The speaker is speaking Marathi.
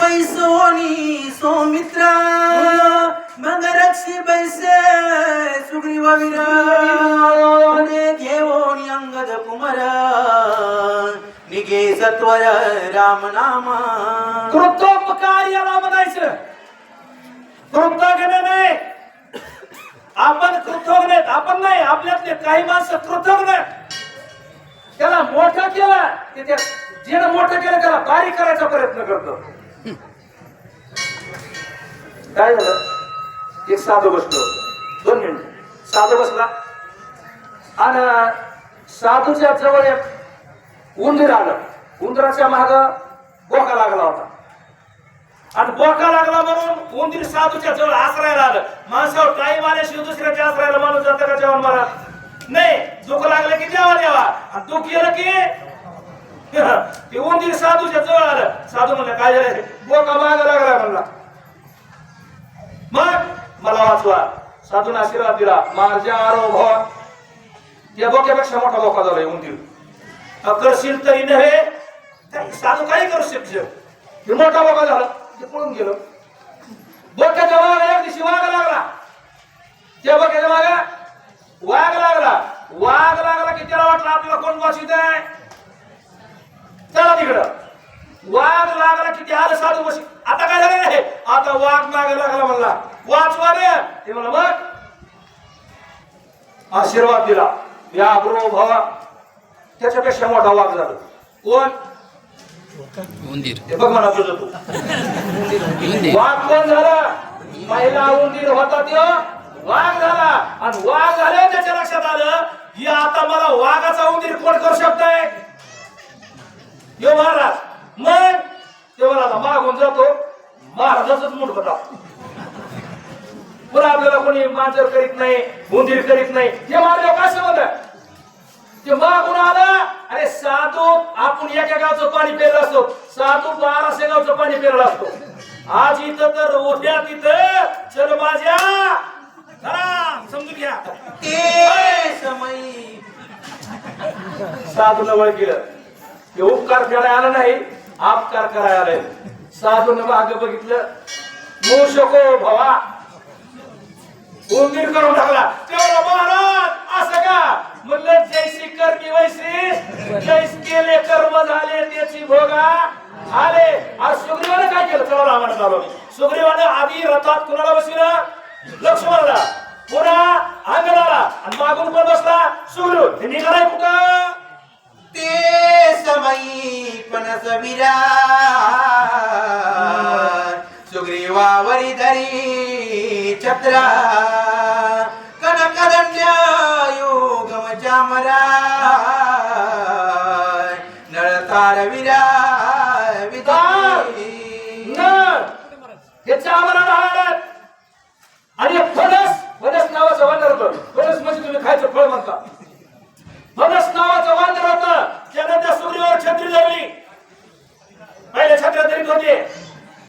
बैसोनी सौमित्रा मग रक्षी बैसे सुग्रीववीरा विराने घेवोनी अंगद कुमार निघे सत्वर राम नामा. कृतोपकार याला म्हणायचं कृतज्ञ नाही आपण कृतज्ञ आपण नाही आपल्यातले काही माणसं कृतज्ञ त्याला मोठं केलं की त्या मोठं केलं त्याला बारीक करायचा प्रयत्न करतो. काय झालं? एक साधू बसलो. दोन मिनिट. साधू बसला. आणि साधूच्या जवळ एक उंदीर आलं. उंदराच्या माग बोका लागला होता. आणि बोका लागला म्हणून उंदीर साधूच्या जवळ आसरायला आलं. माणसावर टाईम आल्याशिवाय दुसऱ्याच्या आसरायला माणूस जातं का जेवण मला नाही. दुःख लागलं की जेवा देवा आणि दुःख केलं की ते उंदीर साधूच्या जवळ आलं. साधू म्हणलं काय झालं? बोका माग लागला म्हणला. मला वाचवा साधून आशीर्वाद दिला माझ्या आरोभ या बोक्यापेक्षा मोठा बोका झालाय उंदीर करशील तरी नव्हे काही साधू काही करू शकशील मोठा बोका झाला ते पळून गेलो बोक्याच्या मागे एक दिवशी वाघ लागला त्या बोक्याच्या मागे वाघ लागला वाघ लागला की त्याला वाटलं आपल्याला कोण वाचित आहे चला तिकडं वाघ लागला की ते आलं साधू बशी आता काय झालं रे? आता वाघ मागे लागला म्हणला. वाचवा रे ते म्हणलं मग? आशीर्वाद दिला. या गुरु भावा त्याच्यापेक्षा मोठा वाघ झाला. कोण? उंदीर. हे बघ म्हणा तुझं तू. वाघ कोण झाला? पहिला उंदीर होता तो. वाघ झाला. आणि वाघ झाले त्याच्या लक्षात आलं की आता मला वाघाचा उंदीर कोण करू शकतोय? यो महाराज. मागून जातो महाराजाच मूठ होता पुन्हा आपल्याला कोणी मांजर करीत नाही उंदीर करीत नाही हे मारले काय समज ते मागून आलं अरे साधू आपण एका गावचं पाणी पेरलं असतो. साधू बाराशे गावचं पाणी पेरलं असतो. आज इथं तर उद्या तिथं चल माझ्या. समजून घ्या. ते समयी साधू नवळ गेलं ते उपकार करायला आला नाही आपकार करायला आलाय. साधून मागे बघितलं. मूषको भावा. उंदीर करून टाकला. तेवढा महाराज असं का? म्हणलं जैसी कर्मी वैसी जैस केले कर्म झाले त्याची भोगा. आले. आज सुग्रीवाने काय केलं? तेवढा आम्हाला चालू. सुग्रीवाने आधी रथात कुणाला बसविलं? लक्ष्मणाला. पुन्हा अंगणाला आणि मागून कोण बसला सुग्रीव. हे निघालाय कुठं? ते समयी पणस विराट. छत्रा कनकदंड्या योगम चामरा नळतार विरा विधारी. नर याच्या आम्हाला राहणार आणि हे फणस